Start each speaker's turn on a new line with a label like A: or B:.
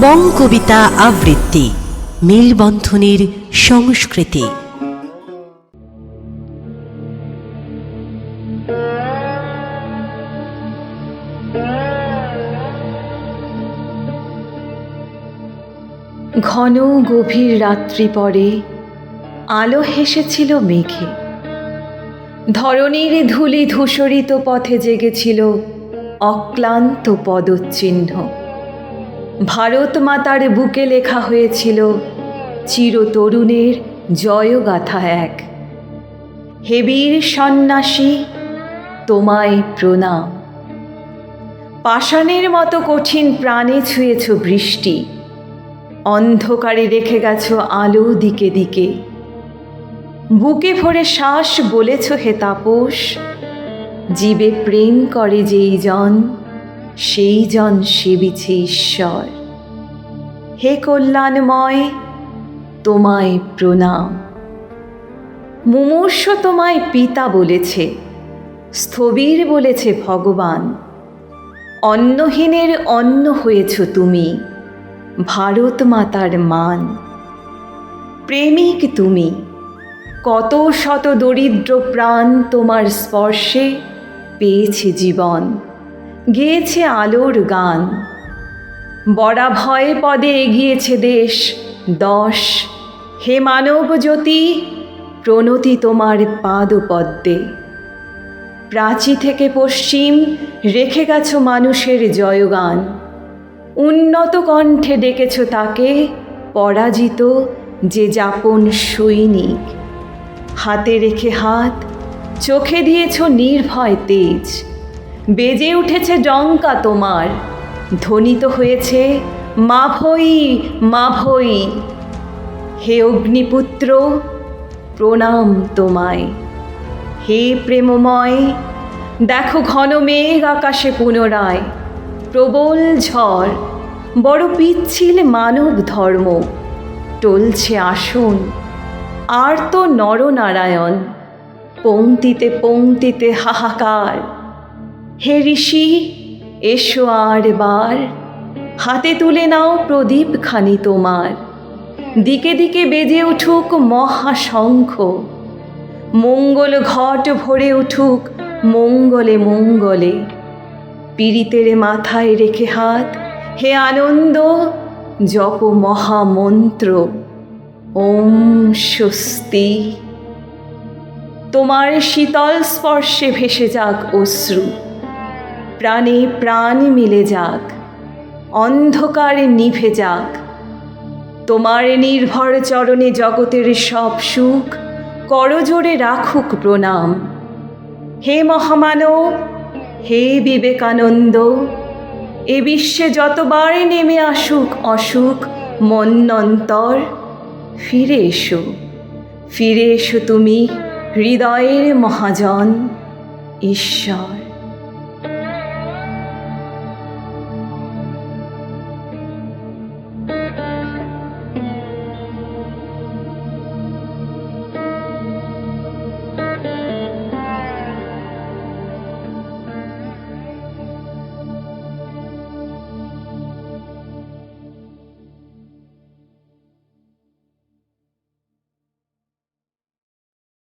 A: বং কবিতা আবৃত্তি, মেলবন্ধনের সংস্কৃতি।
B: ঘন গভীর রাত্রি পরে আলো হেসেছিল মেঘে। ধরণীর ধূলি ধূসরিত পথে জেগেছিল অক্লান্ত পদচিহ্ন। ভারত মাতার বুকে লেখা হয়েছিল, চির চিরতরুণের জয়গাথা এক। হেবীর সন্ন্যাসী, তোমায় প্রণাম। পাষাণের মতো কঠিন প্রাণে ছুঁয়েছ বৃষ্টি। অন্ধকারে রেখে গেছ আলো দিকে দিকে। বুকে ভরে শ্বাস বলেছ হে তাপস। জীবে প্রেম করে যেই জন। সেই জন সেবিছে ঈশ্বর। হে কল্যাণময়, তোমায় প্রণাম। মুমূর্ষ তোমায় পিতা বলেছে, স্থবির বলেছে ভগবান। অন্নহীনের অন্ন হয়েছ তুমি, ভারত মাতার মান। প্রেমিক তুমি, কত শত দরিদ্র প্রাণ তোমার স্পর্শে পেয়েছে জীবন। গেয়েছে আলোর গান। বড়া ভয়ে পদে এগিয়েছে দেশ, দশ। হে মানব জ্যোতি, প্রণতি তোমার পাদপদ্মে। প্রাচী থেকে পশ্চিম রেখে গেছো মানুষের জয়গান। উন্নত কণ্ঠে ডেকেছ তাকে, পরাজিত যে যাপন সৈনিক। হাতে রেখে হাত, চোখে দিয়েছ নির্ভয় তেজ। বেজে উঠেছে ডঙ্কা তোমার। ধ্বনিত হয়েছে মাভই মাভই হে অগ্নিপুত্র, প্রণাম তোমায়। হে প্রেমময়, দেখো ঘন মেঘ আকাশে পুনরায়। প্রবল ঝড়, বড় পিচ্ছিল মানব ধর্ম, টলছে আসন আর তো নরনারায়ণ। পংক্তিতে পংক্তিতে হাহাকার হে ঋষি, এসো আর বার হাতে তুলে নাও প্রদীপ খানি তোমার। দিকে দিকে বেজে উঠুক মহাশঙ্খ। মঙ্গল ঘট ভরে উঠুক মঙ্গলে মঙ্গলে। পীড়িতের মাথায় রেখে হাত, হে আনন্দ, জপ মহামন্ত্র। ওম স্বস্তি। তোমার শীতল স্পর্শে ভেসে যাক অশ্রু। প্রাণে প্রাণ মিলে যাক, অন্ধকার নিভে যাক। তোমার নির্ভর চরণে জগতের সব সুখ করজোরে রাখুক প্রণাম। হে মহামানব, হে বিবেকানন্দ, এ বিশ্বে যতবার নেমে আসুক অসুখ মন্নন্তর ফিরে এসো। ফিরে এসো তুমি, হৃদয়ের মহাজন, ঈশ্বর।